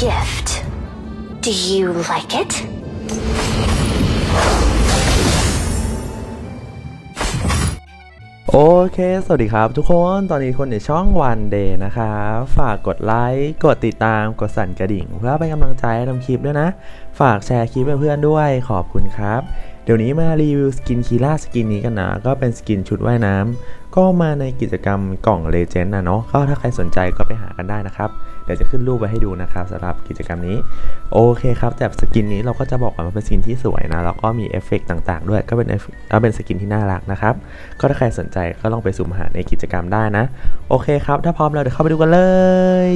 gift. Do you like it? โอเค สวัสดีครับทุกคน ตอนนี้คนในช่องวันเดย์นะครับ ฝากกดไลค์ กดติดตาม กดสั่นกระดิ่ง เพื่อเป็นกำลังใจให้ทำคลิปด้วยนะ ฝากแชร์คลิปให้เพื่อนด้วย ขอบคุณครับ เดี๋ยวนี้มารีวิวสกินคีล่าสกินนี้กันนะ ก็เป็นสกินชุดว่ายน้ำก็มาในกิจกรรมกล่องเลเจนด์นะเนาะก็ถ้าใครสนใจก็ไปหากันได้นะครับ เดี๋ยวจะขึ้นรูปไว้ให้ดูนะครับสำหรับกิจกรรมนี้ โอเคครับแต่สกินนี้เราก็จะบอกก่อนว่าเป็นสกินที่สวยนะแล้วก็มีเอฟเฟกต์ต่างๆ ด้วยก็เป็นเอฟก็เป็นสกินที่น่ารักนะครับ ก็ถ้าใครสนใจก็ลองไปสุ่มหาในกิจกรรมได้นะ โอเคครับ ถ้าพร้อมแล้วเดี๋ยวเข้าไปดูกันเลย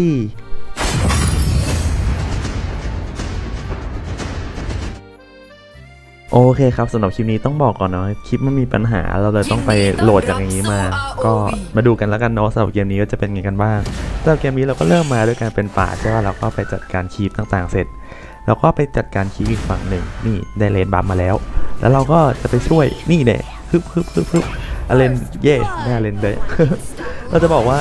โอเคครับสำหรับคลิปนี้ต้องบอกก่อนเนาะคลิปมันมีปัญหาเราเลยต้องไปโหลดจากอย่างนี้มา ก็มาดูกันแล้วกันเนาะสำหรับเกมนี้ก็จะเป็นไงกันบ้างสำหรับเกมนี้เราก็เริ่มมาด้วยการเป็นป่าใช่ป่ะเราก็ไปจัดการคีปต่างๆ เสร็จเราก็ไปจัดการคีปอีกฝั่งหนึ่งนี่ได้เลนบัฟมาแล้ว แล้วเราก็จะไปช่วยนี่แน่ฮึบฮึบฮึบฮึบอเลนเย่ได้อเลนเลยเราจะบอกว่า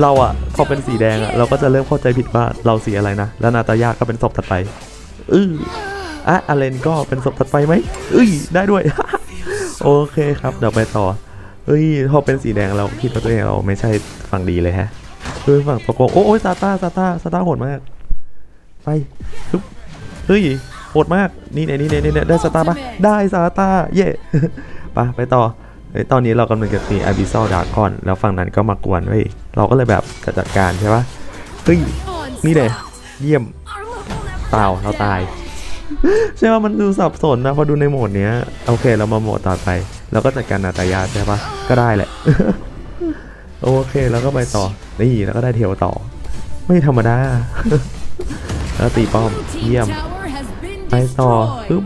เราอะพอเป็นสีแดงอะเราก็จะเริ่มเข้าใจผิดว่าเราสีอะไรนะแล้วนาตาญาก็เป็นศพถัดไปอือ อะอเลนก็เป็นศพถัดไปไหมเอ้ยได้ด้วย โอเคครับเดี๋ยวไปต่อเฮ้ยพอเป็นสีแดงเราคิดว่าตัวเองเราไม่ใช่ฝั่งดีเลยฮะคือฝั่งตะโกงโอ้ยซาต้าซาต้าซาต้าโหดมาก ไปฮึบเฮ้ยโหดมากนี่เนี่ยนี่เนี่ยนี่เนี่ยได้ซาต้าปะได้ซาต้าเย่ไปไปต่อเฮ้ยตอนนี้เรากำลังจะตีอาบิซอลดาร์คอน แล้วฝั่งนั้นก็มากวนเว้ยเราก็เลยแบบจะจัดการใช่ปะเฮ้ยนี่เลยเยี่ยมเปล่าเราตาย ใช่ว่ามันดูสับสนนะพอดูในโหมดเนี้ยโอเคเรามาโหมดต่อไปเราก็จัดการนาตายาใช่ปะก็ได้แหละ โอเคแล้วก็ไปต่อ นี่แล้วก็ได้เทวต่อ ไม่ธรรมดา แล้วตีป้อมเยี่ยม ไปต่อปึ๊บ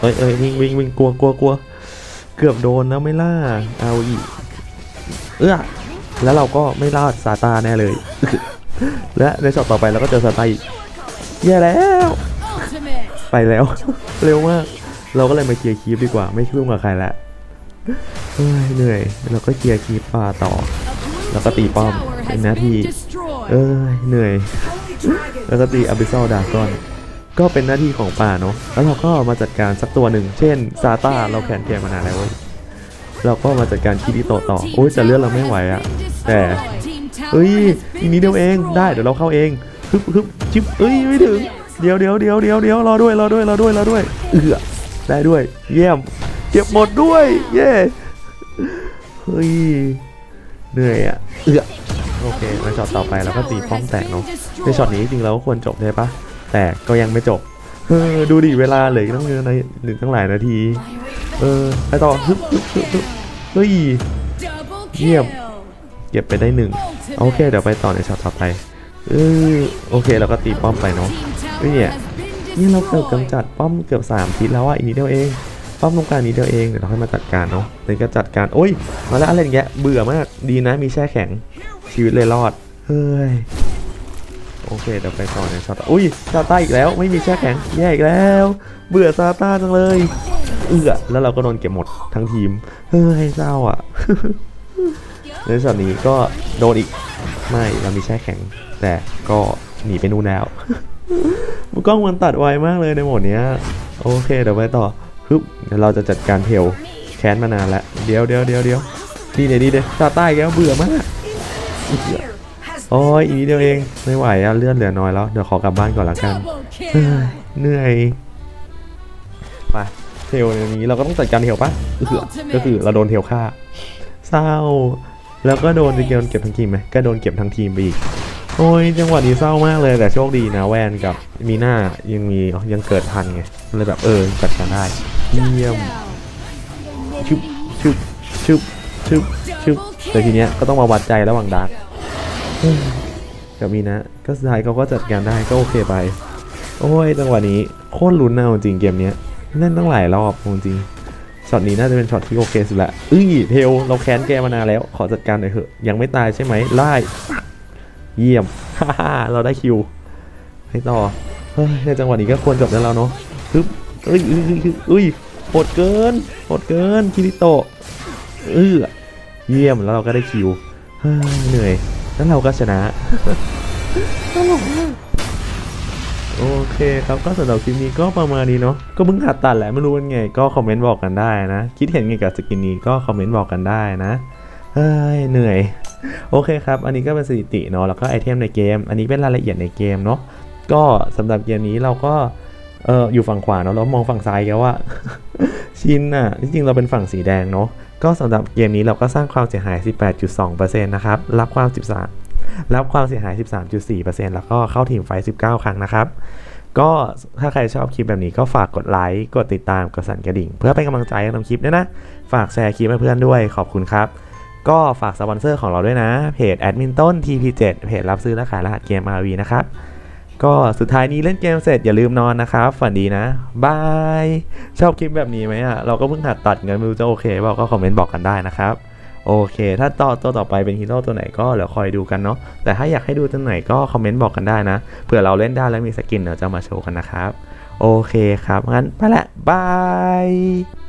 เอ้ยเอ้ยวิ่งวิ่งวิ่งกลัวกลัวกลัวเกือบโดนนะไม่ล่าเอาอีกเอื้อแล้วเราก็ไม่รอดซาตาแน่เลย และในช็อตต่อไปเราก็เจอซาตาอีกแย่แล้ว ไปแล้ว เร็วมาก เราก็เลยมาเคลียร์คีปดีกว่า ไม่ยุ่งกับใครละเฮ้ยเหนื่อย เราก็เคลียร์คีปป่าต่อ แล้วก็ตีป้อมเป็นหน้าที่ เอ้ยเหนื่อย แล้วก็ตีอ b ิ s ซ l ดากอน ก็เป็นหน้าที่ของป่าเนาะ แล้วเราก็มาจัดการสักตัวหนึ่ง เช่นซาต้าเราแขนแกมานานแล้วเว้ยเราก็มาจัดการคิริโตต่อ โอ้ยแต่เลือดเราไม่ไหวอะแต่เอ้ยอีกนิดเดียวเอง ได้ เดี๋ยวเราเข้าเองฮึบฮึบชิบเอ้ย ไม่ถึง เดี๋ยวเดี๋ยวเดี๋ยวเดี๋ยวเดี๋ยวรอด้วยรอด้วยรอด้วยรอด้วย เอือได้ด้วย เยี่ยม เก็บหมดด้วย เย้เฮ้ย เหนื่อยอะ เอือโอเคมาช็อตต่อไปเราก็ตีป้อมแตกเนาะ ในช็อตนี้จริงๆเราควรจบได้ปะ แต่ก็ยังไม่จบ เออ ดูดิเวลาเหลือตั้งเยอะในหนึ่งตั้งหลายนาที เออ ไปต่อฮึฮึฮึเฮ้ยเยี่ยม เก็บไปได้หนึ่งโอเค เดี๋ยวไปต่อในช็อตต่อไปเออโอเคเราก็ตีป้อมไปเนาะ เฮ้ยเนี่ยนี่เราเกือบกำจัดป้อมเกือบสามทิศแล้วอะอีกนิดเดียวเองป้อมตรงกลางนิดเดียวเองเดี๋ยวเราค่อยมาจัดการเนาะเดี๋ยวก็จัดการโอ้ยมาแล้วอะไรอย่างเงี้ยเบื่อมากดีนะมีแช่แข็งชีวิตเลยรอดเฮ้ยโอเคเดี๋ยวไปต่อในช็อตอุ้ยซาต้าอีกแล้วไม่มีแช่แข็งแย่อีกแล้ว เบื่อซาต้าจังเลยเอื้อแล้วเราก็โดนเก็บหมดทั้งทีมเฮ้ยเศร้าอะในช็อตนี้ก็โดนอีกไม่เรามีแช่แข็ง แต่ก็หนีไปนู่นแล้ว กล้องมันตัดไวมากเลยในโหมดเนี้ยโอเคเดี๋ยวไปต่อฮึบเดี๋ยวเราจะจัดการเทลแค้นมานานแล้วเดี๋ยวเดี๋ยวเดี๋ยวเดี๋ยวนี่เดี๋ยวนี่เดี๋ยวซาต้าอีกแล้วเบื่อมากเบื่อโอ้ยอีกนิดเดียวเองไม่ไหวอะเลื่อนเหลือน้อยแล้วเดี๋ยวขอกลับบ้านก่อนละกันเฮ้ยเหนื่อยไปเทลในนี้เราก็ต้องจัดการเทลปะก็คือก็คือเราโดนเทลฆ่าเศร้าแล้วก็โดนจะเก็บทั้งทีมไหมก็โดนเก็บทั้งทีมไปอีก โอ้ยจังหวะนี้เศร้ามากเลยแต่โชคดีนะแวนกับมีหน้ายังมียังเกิดทันไงเลยแบบเออจัดการได้เยี่ยมชุบชุบชุบชุบชุบแต่ทีเนี้ยก็ต้องมาวัดใจระหว่างดาร์กกับมีนะก็สุดท้ายเขาก็จัดการได้ก็โอเคไป โอ้ยจังหวะนี้โคตรลุ้นนะจริงเกมเนี้ยเล่นตั้งหลายรอบจริงช็อตนี้น่าจะเป็นช็อตที่โอเคสุดละเอ้ยเทลเราแค้นแกมานานแล้วขอจัดการหน่อยเถอะยังไม่ตายใช่ไหมไล่ เยี่ยม เราได้คิวให้ต่อ เฮ้ย ในจังหวะนี้ก็ควรจบแล้วเนาะฮึบเอ้ยเอ้ยเอ้ยอุ้ยโหดเกินโหดเกินคิริโตะเออเยี่ยมแล้วเราก็ได้คิวเหนื่อย แล้วเราก็ชนะโอเคครับก็สำหรับคลิปนี้ก็ประมาณนี้เนาะก็เพิ่งหัดตัดแหละไม่รู้เป็นไง ก็คอมเมนต์บอกกันได้นะ คิดเห็นไงกับสกินนี้ก็คอมเมนต์บอกกันได้นะ เฮ้ยเหนื่อย โอเคครับ อันนี้ก็เป็นสถิติเนาะแล้วก็ไอเทมในเกม อันนี้เป็นรายละเอียดในเกมเนาะก็สำหรับเกมนี้เราก็เอออยู่ฝั่งขวาเนาะแล้วมองฝั่งซ้ายกันว่าชินอะที่จริงเราเป็นฝั่งสีแดงเนาะก็สำหรับเกมนี้เราก็สร้างความเสียหาย 18.2%นะครับรับความ 13 รับความเสียหาย 13.4%แล้วก็เข้าทีมไฟ 19 ครั้งนะครับก็ถ้าใครชอบคลิปแบบนี้ก็ฝากกดไลค์ กดติดตาม กดสั่นกระดิ่ง เพื่อเป็นกำลังใจให้ทำคลิปด้วยนะ ฝากแชร์คลิปให้เพื่อนด้วย ขอบคุณครับ ก็ฝากสปอนเซอร์ของเราด้วยนะ เพจแอดมินต้น TP7 เพจรับซื้อและขายรหัสเกม RV นะครับ ก็สุดท้ายนี้เล่นเกมเสร็จอย่าลืมนอนนะครับ ฝันดีนะ บาย ชอบคลิปแบบนี้ไหมอะ เราก็เพิ่งหัดตัดกันไม่รู้จะโอเคเปล่าก็คอมเมนต์บอกกันได้นะครับ โอเค ถ้าต่อตัวต่อไปเป็นฮีโร่ตัวไหนก็เดี๋ยวคอยดูกันเนาะ แต่ถ้าอยากให้ดูตัวไหนก็คอมเมนต์บอกกันได้นะ เผื่อเราเล่นได้แล้วมีสกินเดี๋ยวจะมาโชว์กันนะครับ โอเคครับ งั้นไปละบาย